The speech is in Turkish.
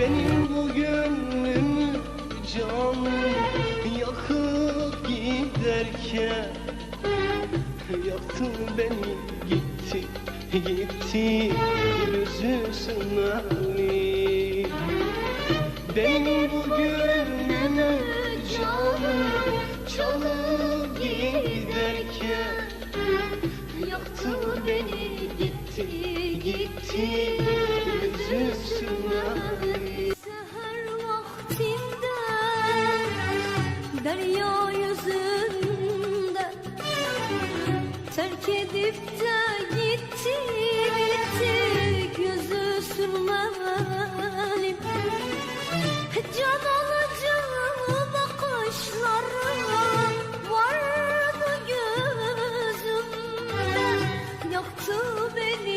Benim bu gönlümü canım yakıp giderken Yaktın beni gitti gitti yüzüsün Ali Benim bu gönlümü canım çalıp giderken Yaktın beni gitti gitti yüzüsün Ali derya yüzünde Terk edip de gitti gitti gözü sürmelim. Can alacağım bakışların var mı gözümde. Yaktı beni